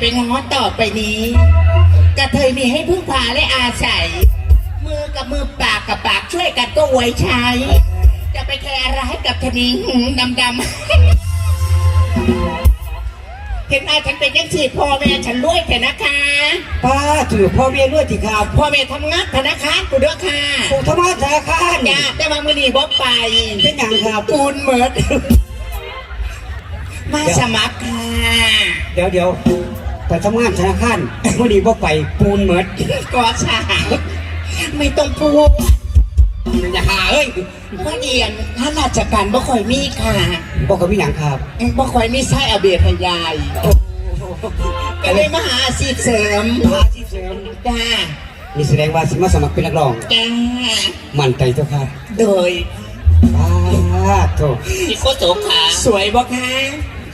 เป็นง้อต่อไปนี้กระเทยมีให้พึ่งพาและอาศัย มือกับมือปากกับปากช่วยกันก็ไว้ใช้ จะไปแคร์อะไรกับทนิงดำดำๆเห็นอาฉันเป็นยังสีพ่อแม่ฉันรวยแต่นะคะป้าถือพ่อเมียด้วยที่ครับพ่อแม่ทำงานธนาคารกูด้วยค่ะผมทำงานธนาคารจ้าแต่บางมือนี่บอกไปเป็นอย่างครับปูนเหมิดมาสมัครค่ะ เดี๋ยวเดี๋ยว ไปทำงานธนาคารเมื่อดีบ่ไปปูนเหมิดก็สายไม่ต้องพูดอย่าหาเอ้ยว่าเอียนถ้าราชการบ่ค่อยมีค่ะบอกกับพี่หนังครับบ่ค่อยมีไส้อาเบียพยายก็เลยมาหาอาชีพเสริมหาที่เสริมจ้านี่แสดงว่าสิมาสมัครเป็นนักร้องจ้ามั่นใจเจ้าครับโดยป้าโถพี่โคโสขาสวยบ่คะ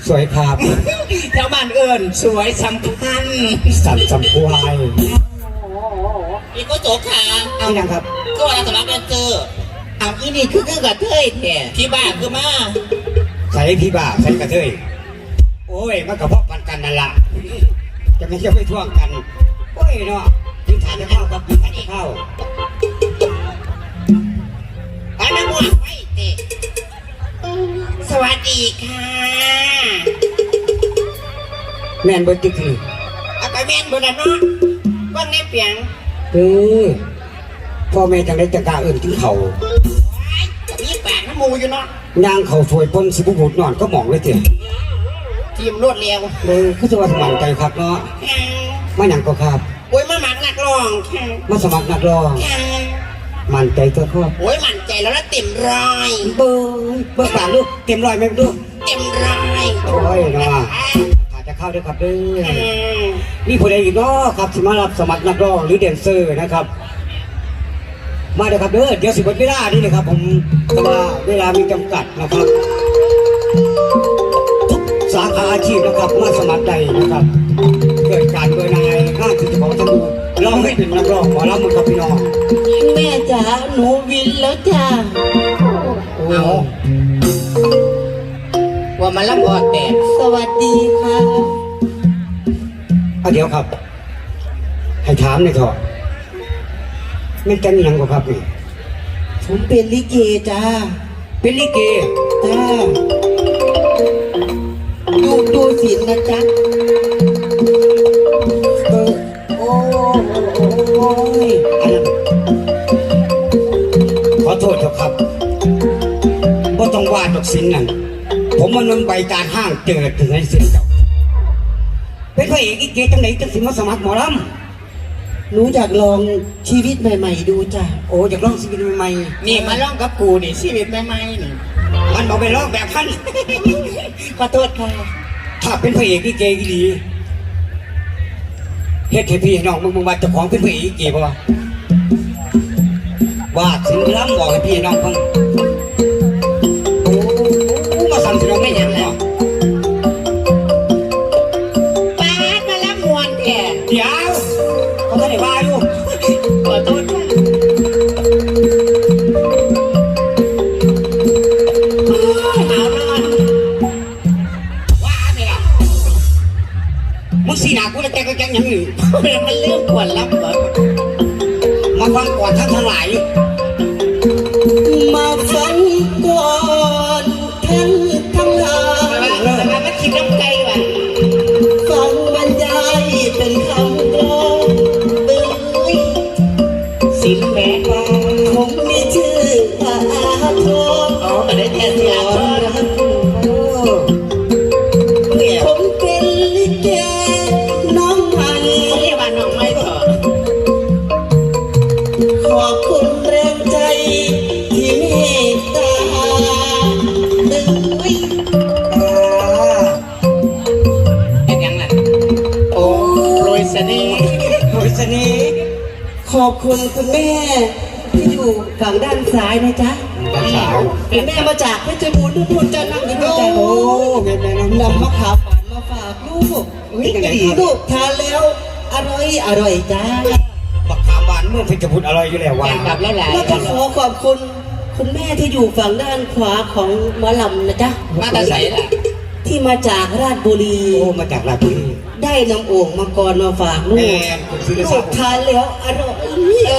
สวยครับชาวบ้านเอิญสวยสำคัญสันสำควายพี่โคโสขาพี่หนังครับ ก็ว่าสมัครแดนเซอร์เอาอีนี่คือคือกับเทยแท้พี่บ้าคือมาใส่พี่บ่าใส่กระเทยโอ้ยมันกระเพาะปันกันนั่นล่ะจะไม่จะไม่ท่วงกันโอ้ยเนาะยิงทานจะเข้ากับยิงทานจะเข้าอันนั้นว่าไว้เตะ สวัสดีค่ะ แม่นเบิร์ติคือเอาไปแม่นบนนั้นเนาะว่างในเปียงเออพ่อแม่จังได้จะกล้าเอื่นถึงเขากับมีปากน้ำมูอยู่เนาะนางเขาถวยปนสิบุบุดนอนก็มองเลยเถอะทีมรวดเร็วเลยคือจะว่าสมัครใจครับเนาะแข่งมาหยังก็ครับ โอ้ยมาหมักนักร้องแข่งมาสมัครนักร้องแข่ง มั่นใจเจ้าครับโอ้ยมั่นใจแล้วละเต็มร้อยเบอร์เบอร์สามลูกเต็มร้อยไหมลูกเต็มร้อยโอ้ยเนาะอาจจะเข้าด้วยครับเด้อแข่งมีผู้ใดอีกเนาะครับที่มารับสมัครนักร้องหรือแดนเซอร์นะครับ มาเด้อครับเด้อเดี๋ยวสิบเวลานี่นะครับ ผมแต่ว่าเวลามีจำกัดนะครับ ทุกสาขาอาชีพนะครับมาสมัครได้นะครับ ราไม่เป็นนักร้องขอรับมือครับพี่น้องแม่จ๋าหนูวินแล้วจ้าโอ้ว่ามาลับออดแต่สวัสดีค่ะเอาเดี๋ยวครับ ให้ถามหน่อยเถอะแม่นกันอิหยังบ่ครับนี่ผมเป็นลิเกจ้าเป็นลิเกจ้าดูดูสินนะจ๊ะ ยอันนั้นขอโทษเถอะครับบ่ต้องวาดดอกสินนั่น ผมมันมันใบการห้างเจอถึงให้สินเจ้าเป็นพระเอกอีเกจังไหนจังสิมาสมัครหมอลหนูอยากลองชีวิตใหม่ ๆ ดูจ้ะำโอ้อยากลองชีวิตใหม่ๆนี่มาลองกับกูนี่ชีวิตใหม่ๆนี่มันบอกไปลองแบบพันขอโทษค่ะถ้าเป็นพระเอกอีเกอีหลี เฮ็ดให้พี่ให้น้องมึงมึงว่าเจ้าของเป็นพระเอกอีเกป่ะวะว่าถึงล้ำบอกให้พี่ให้น้องฟังโอ้มาสั่นพี่น้องไม่ยังแล้ มันเรื่องปวดรับเหรอมาฟังก่อนท่านทั้งหลาย โอ้ยเสน่ห์ขอบคุณคุณแม่ที่อยู่ฝั่งด้านซ้ายนะจ๊ะด้านซ้ายคุณแม่มาจากเพชรบูรณ์ทุกคนจะนั่งอยู่ด้วยกันโอ้แม่แม่น้ำนำมะขามหวานมาฝากลูกอุ้ยยังไงดีลูกทานแล้วอร่อยอร่อยจ้าบักขามหวานเมื่อเพชรบุรีอร่อยอยู่แล้วว่ากับหลายแล้วก็ขอขอบคุณคุณแม่ที่อยู่ฝั่งด้านขวาของหมอลำนะจ๊ะมาแต่ใสล่ะที่มาจากราชบุรี โอ้มาจากราชบุรี ได้ได้นำโอ่งมังกรมาฝากลูแม่กผมซื้อได้ลูสามกทานแล้วอร่อย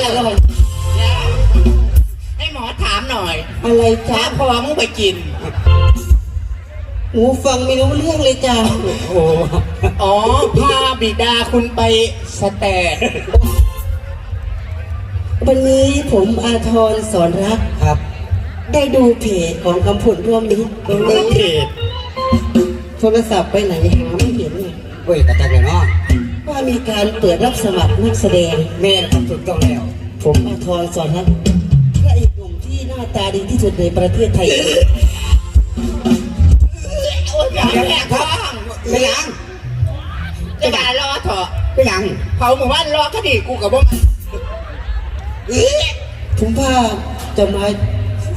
อร่อยให้หมอถามหน่อย อะไรถ้าจ้าพอมึงไปกินหูฟังไม่รู้เรื่องเลยจ้าโอ้อ๋อพาบิดาคุณไปสแตกวันนี้ผมอาทรสอนรักครับ ได้ดูเพจของคำผลร่วมมิตรเลิกเพจโทรศัพท์ไปไหนหาไม่เห็นเลย เว้ยกระจักเลยเนาะว่ามีการเปิดรับสมัครนักแสดงแม่ครับถูกต้องแล้ว ผมอาทรสอนรักพระเอกหนุ่มที่หน้าตาดีที่สุดในประเทศไทยโอ้ยเดี๋ยวครับไปหยังจะด่ารอเถอะไปหยังเขาหมู่บ้านรอคดีกูกับบ่มันผมว่าจะมา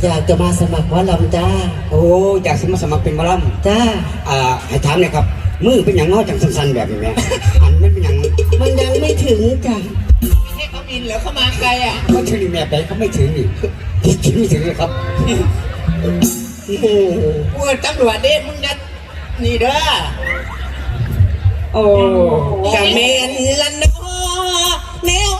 อยากจะมาสมัครหว่าลำจ้า โอ้อยากสมัครสมัครเป็นหมอลจ้าำอ่าให้ถามหน่อยครับ มือเป็นอย่างน้อยจังสั้นๆแบบนี้แม่อันมันเป็นอย่างมันยังไม่ถึงจ้ะให้เขาบินเหรอเขามาไกลอะก็ถึงแม่ไปเขาไม่ถึงนี่ถึงไม่ถึงเลยครับโอ้โหกูเป็นตำรวจเด้มึงนัดนี่เด้อโอ้กะเมนละเนอแนว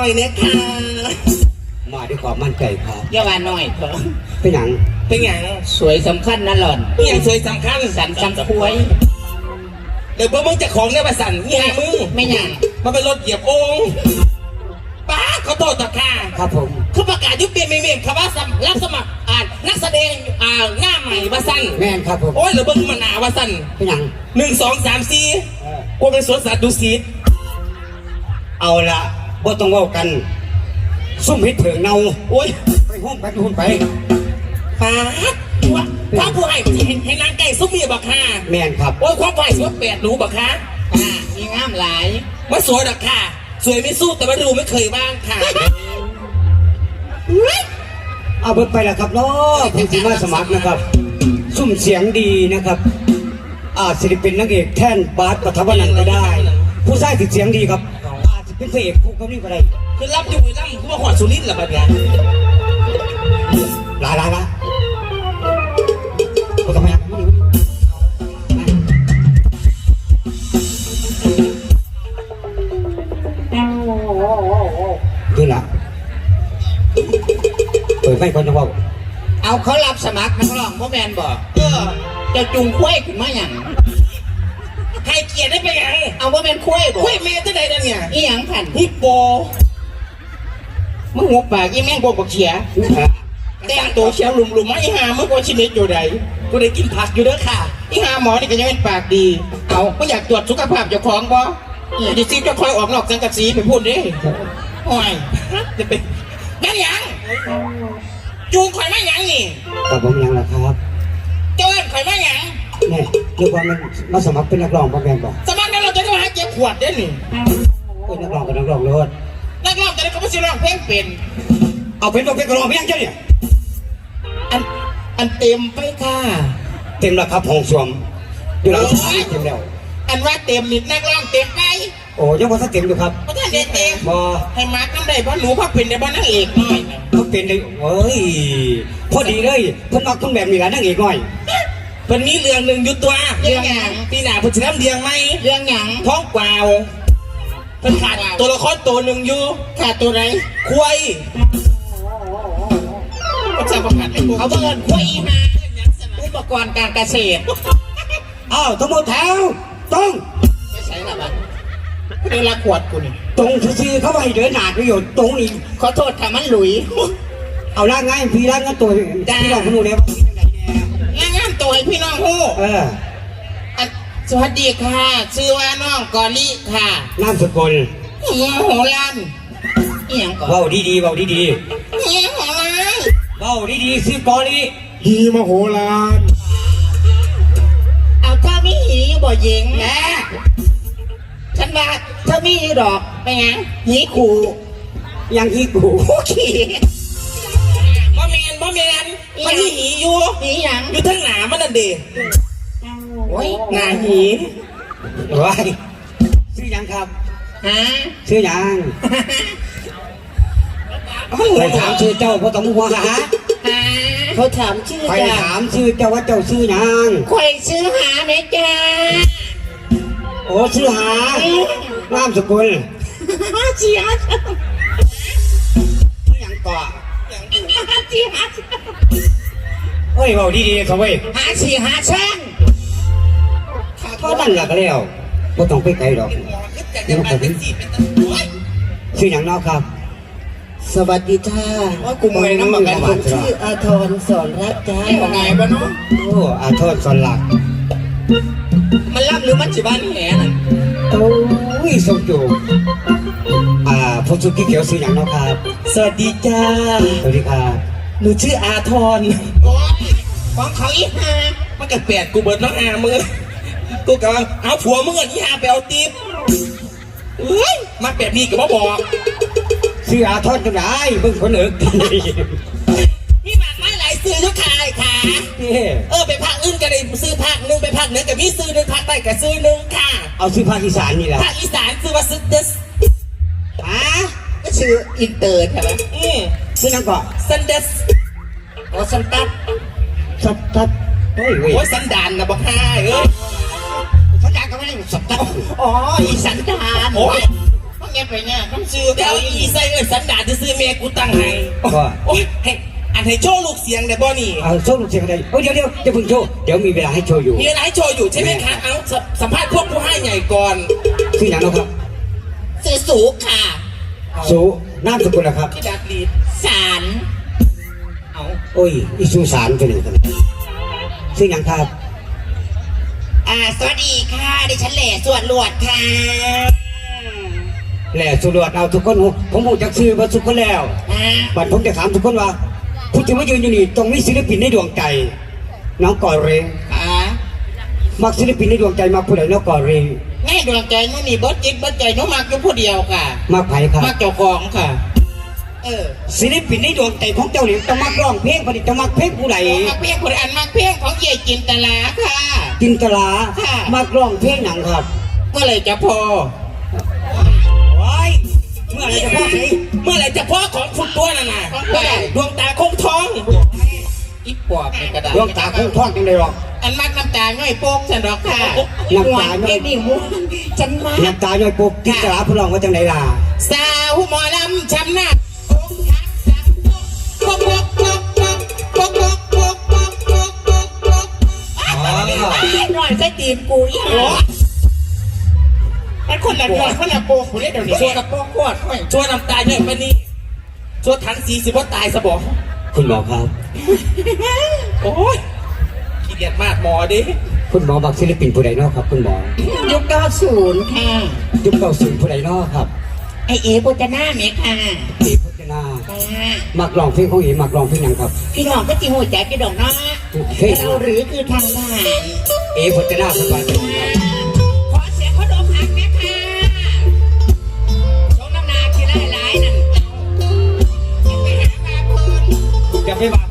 อกหน่อยเนี่ยค่ะมาด้วยความมั่นใจครับอย่าว่าหน่อยเถอะเป็นอย่างเป็นอย่างสวยสำคัญนะหล่อนเป็นอย่างสวยสำคัญสันสำควยเดี๋ยวเมื่อมึงจะของเนี่ยมาสั่นนี่ไงมึงไม่หยังมันเป็นรถเหยียบองค์ป้าเขาโทษตะค่าครับผมคือประกาศยุบเปลี่ยนเมมๆคำว่าสำรับสมัครอ่านนักแสดงอ่าหน้าใหม่มาสั่นแม่นครับผมโอ้ยหรือเบิ้งมันหนาว่าสั่นเป็นอย่างหนึ่งสองสามสี่กูเป็นสวนสัตว์ดูสิตเอาละ บ่ต้องเว้ากัน ซุ่มเฮ็ดเผิงเนาโอ้ยไปห้องไปห้องไปป้าว่าความผู้ให้เห็นเห็นนางไก่ซุปมีบักค่ะแม่นครับโอ้ยความผู้ให้สวยแปดรู้บักค่ะอ่ามีงามหลายมาสวยดักค่ะ สวยไม่สู้แต่ว่าดูไม่เคยบ้างค่ะเอาเบิดไปแล้วครับเนาะผู้ที่มาสมัครนะครับ ซุ่มเสียงดีนะครับ อาจจะเป็นนักเอกแท่นบาสปฐมนันท์ก็ได้ ผู้ชายที่เสียงดีครับอาจจะ เป็นพระเอกผู้กำนี้ก็ได้คือรับอยู่รับคือว่าหอดสุรินทร์ละบัดเนี้ยลาลาลาก็ทำไมอะดูละเปิดไม่ก่อนจะบอกเอาเขารับสมัครนักร้องพ่อแมนบอกเออจะจุงคุ้ยขึ้นมาอย่าง ให้เกียรติได้ไปยังเอาพ่อแมนคุ้ยบอกคุยเมย์ที่ไหนนั่นเนี่ยอีหยังผ่านฮิปโปมึงหุบปากอีแม่งบอกบอกเขียแต่งตัวเชียวหลุมๆมาอีหาเมื่อก่อนชีวิตอยู่ใดกูได้กินผักอยู่เด้อค่ะอีหาหมอนี่ก็ยังเป็นปากดี เอาไม่อยากตรวจสุขภาพเจ้าของบ่อย่าจะซีเจ้าคอยออกนอกสังกัดสีไปพูดดิโอ้ยจะเป็นแม่นหยังจูงข่อยมาหยังนี่แต่ผมยังละครับเจ้าเอิ้นข่อยมาหยังแนี่ เรียกว่ามันมาสมัครเป็นนักร้องประแมนบอกสมัครนั้นเราจะต้องหาเจ็บขวดเด้อนี่เป็นนักร้องกับนักร้องโลดนักร้องจะได้เขาไม่ใช่ร้องเพลงเป็นเอาเป็นตัวเป็นกระร้องเพียงเจ้าเนี่ยอันอันเต็มไปค่ะเต็มแล้วครับห้องสวมอยู่หลังสายเต็มแล้วอันว่าเต็มนิดนักร้องเต็มไปโอ้ยังพอสักเต็มอยู่ครับเพราะท่านได้เต็มบอให้มาร์กน้ำได้เพราะหนูพ่อเป็นได้เพราะนางเอกหน่อยนะเขาเป็นเลยเฮ้ยพอดีเลยเพิ่นมักคนแบบนี้แหละนั่งเอกหน่อย เพิ่นมีเรื่องหนึ่งอยู่ตัวเรื่องหยังปีหน้าเพิ่นจะทำเรื่องไหมเรื่องหยังท้องกวาวเพิ่นขาดตัวละครตัวหนึ่งอยู่ขาดตัวไหนควายก็จะประกาศให้พวกเขาเขาเบิ่งคุ้ยอีหาอุปกรณ์การเกษตรอ้าวทั้งหมดแถวตรงไม่ใช่ละบัดเวลาขวดกูนี่ตรงซื่อๆเข้าไปเดินหนาประโยชน์ตรงนี้ขอโทษถ้ามันหลุย เอาล่างง่ายพี่ล่างง่ายตัวพี่ลองคุณดูเนี่ย พี่น้องฮู้เอออะสวัสดีค่ะ ชื่อว่าน้องกอลี่ค่ะนามสกุลเฮียโหรันอีหยังก่อนเบาดีๆเบาดีเฮียโหรันๆเบาดีๆซื้อกอลีฮีมโหฬารเอาถ้ามีหีบ่หญิงแม่ฉันว่าถ้ามีดอกไปไงหีขู่ยังอีกู โอเมันมีหีอยู่นี่หยังอยู่ทั้งหนามันนั่นเด้โอ้ยหนาหีไว้ซื้อยังครับฮะซื้อยังมันหัไปวถามชื่อเจ้าพ่อต้องหัวหาฮะเขาถามชื่อไปจ้าถามชื่อเจ้าว่าเจ้าซื้อยังคอยซื้อหาไหมจ้าโอ้ซื้อหานามสกุลเสียซื้อยังเกาะ เสียเฮ้ยบอกดีๆเขาเว้ยหาเสียหาช่างเท่านั้นแหละก็แล้วบ่ต้องไปไกลดอกจากจังหวัดเป็นสีเป็นตะโอ้ยซื้อยังเนอกครับ สวัสดีจ้าว่ากูเมื่อยน้ำมันกันผมชื่ออาทรสอนรักจ้าว่าไงบ่เนาะโอ้อาโทษสอนหลัก มันรับหรือมันสิบ้านแหน่น่ะโอ้ยสมจูอ่าผู้ชุดที่เขียวซื้อยังเนอกครับ สวัสดีจ้าสวัสดีครับ หนูชื่ออาทรโอ้ยของเขาอีห่ามันก็แปดกูเบิดน้องอามือกูกำลังเอาผัวมึงอะอีห่าไปเอาติ๊บเอ้ยมาแบบนี้ก็บ่บอกซื้ออาโทษจังไดเบิ่งคนเอิกมีหมากไม้หลายซื้อทุกขายค่ะ นี่เออไปภาคอื่นก็ได้ซื้อภาคหนึงไปภาคเหนือก็มีซื้อหนึงภาคใต้ก็ซื้อหนึงค่ะ เอาซื้อภาคอีสานนี่แหละภาคอีสานซื้อว่าซื้อเดสอ่าก็ชื่ออินเตอร์ใช่ไหมอืม ซื้อยังเกาะซันเดสโอสันตัดสับตัดเฮ้ยเว้ยโอ้ยสันดานนะบอกให้เอ้ยสัญญาก็ไม่ได้สับตัดอ๋ออีสันดานโอ้ยว่าไงไปเนี่ยต้องซื้อเดี๋ยวอีไซเอ้ยสันดานจะซื้อเมียกูตั้งให้ก็โอ้ยให้อันให้โชว์ลูกเสียงได้บ่นี่เอาโชว์ลูกเสียงได้เฮ้ยเดี๋ยวเดี๋ยวจะเพิ่งโชว์เดี๋ยวมีเวลาให้โชว์อยู่มีอะไรให้โชว์อยู่ใช่ไหมคะเอาสสัมภาษณ์พวกผู้ให้ใหญ่ก่อนซื้อยังเนาะครับซื้อสูงค่ะสูนามสกุลนะครับที่ดักลีด สารเอาโอ้ยอีสุสานตัวหนึ่งกันซื้อยังครับ อ่า สวัสดีค่ะ ดิฉันแหล่ส่วนหลวดค่ะ แหล่สุรวดเอาทุกคนหูผมหูจักซื้อมาทุกคนแล้วอ่าบัดผมจะถามทุกคนว่าผู้ที่มายืนอยู่นี่ตรงนี้ศิลปินในดวงใจ น้องกอเรอ่ามักศิลปินในดวงใจมากผู้ใดน้องกอเรง่ายดวงใจนู่นนี่เบิดจิตเบิดใจน้องมักอยู่ผู้เดียวค่ะ มากไผครับมักเจ้าของค่ะ เออศิลปินในดวงใจของเจ้านี่ต้องมักร้องเพลงผลิตจะมักเพลงผู้ใดมักเพียงคนอันมักเพียงของเย่จินตลาค่ะ จินตลาค่ะมักร้องเพลงหนังครับ เมื่อไหรจะพอโอ้ยเมื่อไหรจะพ่อสิเมื่อไหร่จะพ่อของคุณตัวน่ะนะของใครดวงตาคงทองอีปอบในกระดาษดวงตาคงทอดจังเลยหรอกอันมักน้ำตาง่อยโป้งฉันหรอกค่ะน้ำตาหวเพลงนี่ม่วนฉันมากน้ำตาย่อยปุ๊บจินตลาพลองว่าจังไดล่ะสาวหมอลำช้ำหน้า หน่อยใส่ตีนกูอีกโอ้ยมันคนละหน่อยคนละโปกกูเรียกเดี๋ยวนี้ช่วยกับโปกขวดค่อยชวนน้ำตาเยอะไปนี่ชวนถังสีสิบ่ตายสบองคุณหมอครับ โอ้ยขี้เกียจมากหมอดิคุณหมอบักศิลปินผู้ใดเนอกครับ คุณหมอ ยุคเก้าศูนย์ค่ะ ยุคเก้าสิบผู้ใดเนอกครับ ไอเอ๋ปุจนาเมค่ะเอกพจนาค่ะมักร้องเพลงของเอกมักร้องเพลงหยังครับ พี่น้องก็จีหัวใจกี่ดอกเนาะเฮ้ยเราหรือคือทางบ้าน เอกพจนาสบาจังไดครับขอเสียงเขาดมหักนะค่ะชงน้ำนาที่ไล่หลายนั่นเอาไปหาปลาเพิ่นจะไปว่าเพิ่นว่า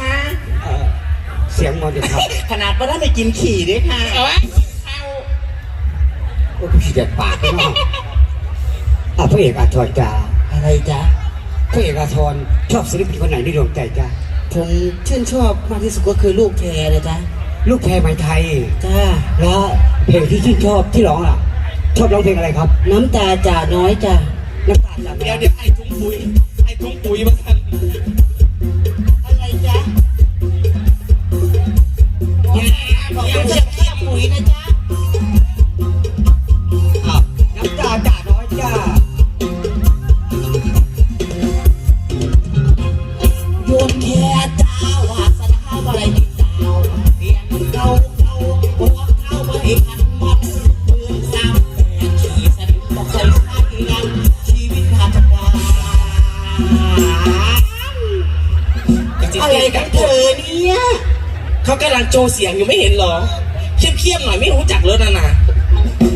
คะเอ่อเสียงมอดีครับขนาดว่าได้ไปกินขี่ด้วยค่ะเอาไว้เอาโอ้ยขี้เกียจปากเนาะอะพระเอกอาทรจ้าอะไรจ๊ะ พระเอกอาทรชอบศิลปินคนไหนในดวงใจจ้าผมชื่นชอบมากที่สุดก็คือลูกแพรเลยจ้ะลูกแพรไหมไทย จ้า แล้วเพลงที่ชื่นชอบที่ร้องอะ ชอบร้องเพลงอะไรครับน้ำตาจ่าน้อยจ้ะ น้ำตาจากเดี๋ยวเดี๋ยวไอ้ถุงปุ๋ยไอ้ถุงปุ๋ยมาทัน โจเสียงอยู่ไม่เห็นเหรอเคียมๆหน่อยไม่รู้จักเลยนะนะ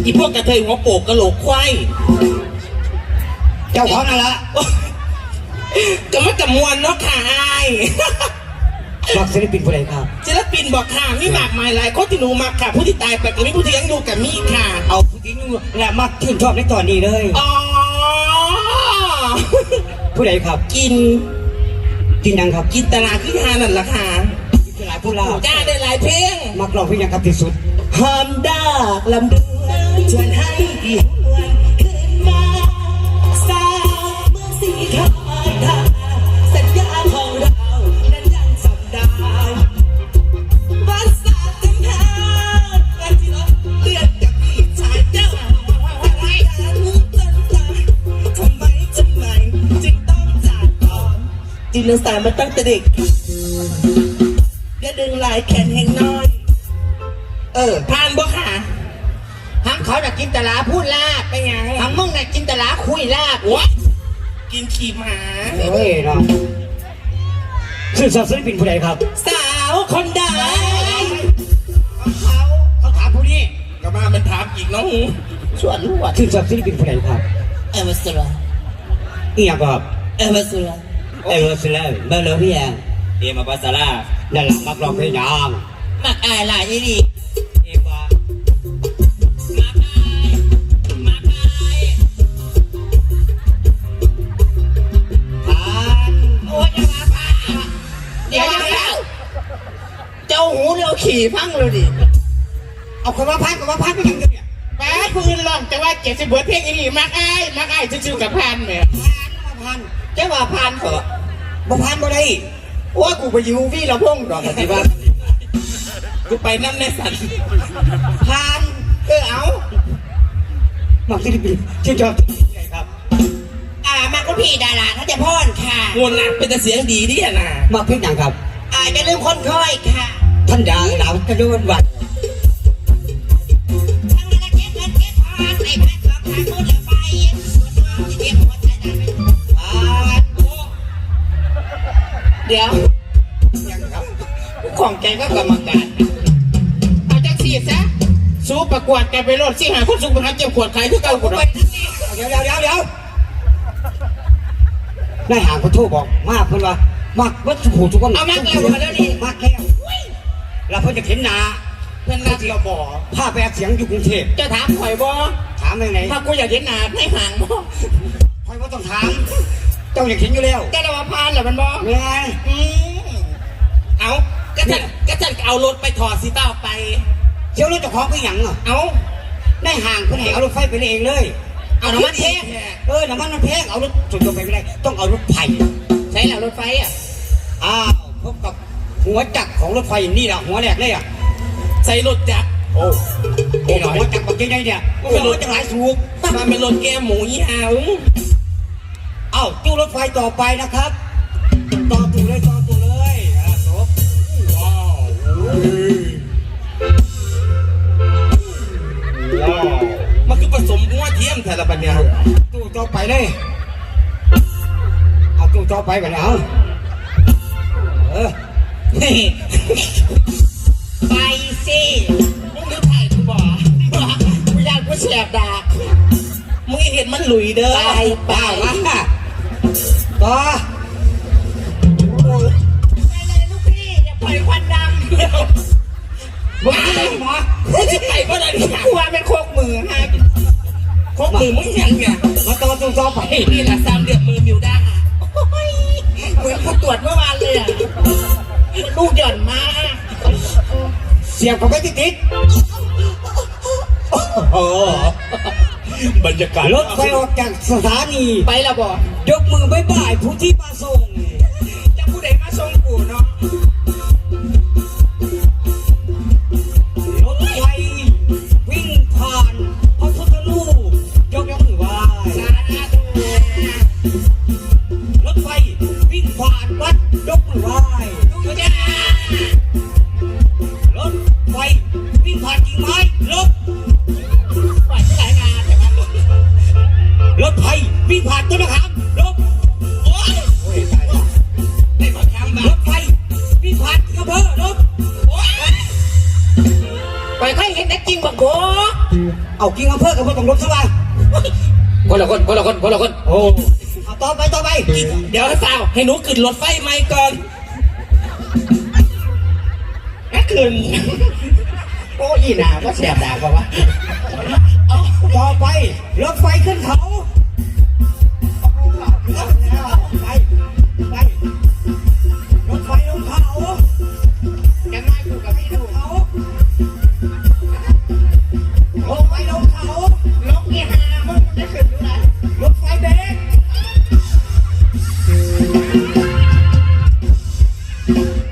อีพวกกระเทยหัวโปกกระโหลกควายเจ้าของนั่นละก็มากับมวลเนาะค่ะไอ้ายฝากศิลปินผู้ใดครับศิลปินบอกค่ะมีมากมายหลายคนที่หนูมักค่ะ ผู้ที่ตายไปก็มีผู้ที่ยังอยู่กับมีค่ะ เอาผู้ที่นุ่งและมักชื่นชอบในตอนนี้เลยอ๋อผู้ใดครับ กิน กินยังครับ กินตลาดขึ้นทานนั่นแหละค่ะ กินหลายผู้ลาจ้าได้หลายเพลงมักร้องเพลงยังครับที่สุดหอมดากลำดวนชวนให้ดีหวนขึ้นมาสาวเมื่อสีทอยทาสัญญาของเรานั้นยังจำได้วันสาดจำแพงวันที่เราเลือดกับพี่ชายเจ้าอะไรกันจนตายทำไมทำไมจึงต้องจากก่อนจินตนาการมาตั้งแต่เด็กอย่าดึงลายแขนแห่งน้อย เออผ่านบ่ค่ะทั้งเขาน่ะกินแต่ลาพูดลาบเป็นไงทั้งมึงน่ะกินแต่ลาคุยลาบวะกินขี่หมาเฮ้ยเนาะชื่นชอบศิลปินผู้ใดครับ สาวคนใดเขาเขาถามผู้นี้ก็มามันถามอีกน้องหูส่วนลวดชื่นชอบศิลปินผู้ใดครับ เอวสุราอีหยังครับเอวสุราเออสิแล้วเบอร์เลย พี่แอนเอมาปาซาร่านั่นแหละมักร้องเพลงยัง มักอายหลายยี่ดีเอว่ามักอายมักอายผ่านโอ้ยอย่ามาพาเดี๋ยวเดี๋ยวเดี๋ยวเจ้าหูเดียวขี่พังเลยดิ เอาคนมาพันคนมาพันไปยังไงเนี่ยป้าพื้นลองจะว่าเจ็ดสิบเบิร์ดเพลงอีหลีมักอ้ายมักอ้ายชื่อๆกับพันแหม่พันเจ้าว่าพานเถอะบ่พันบ่ได้ ว่ากูไปยูวี่ละพงดอกกันสิบ้ากูไปน้ำในสันพานเออเอามักศิลปินชื่นชอบศิลปินผู้ใดครับอ่ามาคุณพี่ดาราทัศพรค่ะงวนหนักเป็นแต่เสียงดีดิอะนะมักเพลงยังครับ อ่าจะลืมคนค่อยค่ะ ท่านดาวดาวจะโดนวัดทางละเก็บเงินเก็บทองในพันสองทางนู้นละไปเก็บหัวใจได้ เดี๋ยวยังครับของแกก็กรรมการเอาจังสีซะสู้ประกวดแกไปโลดสิหาคนสุขภาพเจ็บปวดใครที่เก่ากูไปเนาะนั่นนี่เดี๋ยวเดี๋ยวเดี๋ยวเดี๋ยวได้หางคนโทรบอกมากเพิ่นว่ามักวัดสุขุทุกคนเอามาแล้วมาแล้วนี่มากแล้วแล้วเพิ่นจะเห็นหน้าเพื่อนนัดเราบอกพาไปอัดเสียงอยู่กรุงเทพจะถามข่อยบ่ถามยังไงถ้ากูอยากเห็นหน้าให้ห่างบ่คอยว่าต้องถาม เจ้าอยากเห็นอยู่แล้วแกจะมาพานเหรอมันบ่แม่อืมเอากระจันกระจันเอารถไปถอดสิเต้าไปเที่ยวรถเจ้าของไปหยังอะเอาได้ห่างเพิ่นให้เอารถไฟไปเองเลย เอาน้ำมันแพงเออน้ำมันมันแพงเอารถส่วนตัวไปไม่ได้ ต้องเอารถไฟใช้หลังรถไฟอะอ้าวพบกับหัวจักรของรถไฟนี่แหละหัวแรกเลยอะใส่รถจักรโอ้โอ้หัวจักรแบบใหญ่ๆเนี่ยมันเป็นรถจักรหลายสูบมาเป็นรถแกมหมูยี่ห้าอุ้ง เอ้าตู้รถไฟต่อไปนะครับ ต่อตู้เลยต่อตู้เลยอะจบว้าวว้าวมันคือผสมงัวเทียมแต่ละปัญญาตู้ต่อไปเลยเอาตู้ต่อไปไปแล้วเออไปสิมึงนึกถ่ายกูบอกกูอยากกูเสียบดากมึงเห็นมันหลุยเด้อไปไปป้า มาต่อไปเลยลูกพี่อย่าปล่อยควันดำมาเลยหมอมึงจะไปเมื่อไหร่เนี่ยกูว่าเป็นโคกมือให้ครบมือมึงยังเนี่ยมาต่อตู้ต่อไปนี่แหละสามเหลี่ยมมือมิวด้าเหมือนผู้ตรวจเมื่อวานเลยอะลูกหย่อนมากเสียบเข้าไปติดโอ้ บรรยากาศ รถไฟออกจากสถานี ไปและบ่ยกมือบายบายผู้ที่มาส่ง ผ่านต้นมะขามลบโอ้ยได้มาทำบ้ารถไฟวิ่งผ่านกระเบื้อลบโอ้ยไปใครเห็นแต่จริงบักโกเอากิ่งอำเภอกับพวกตำรวจสบายคนละคนคนละคนคนละคนโอ้เอาต่อไปต่อไปเดี๋ยวให้เปล่าให้หนูขึ้นรถไฟไหมก่อนถ้าขึ้นโอ้ยหนาว่าแสบดาปะวะต่อไปรถไฟขึ้นเขา Yeah.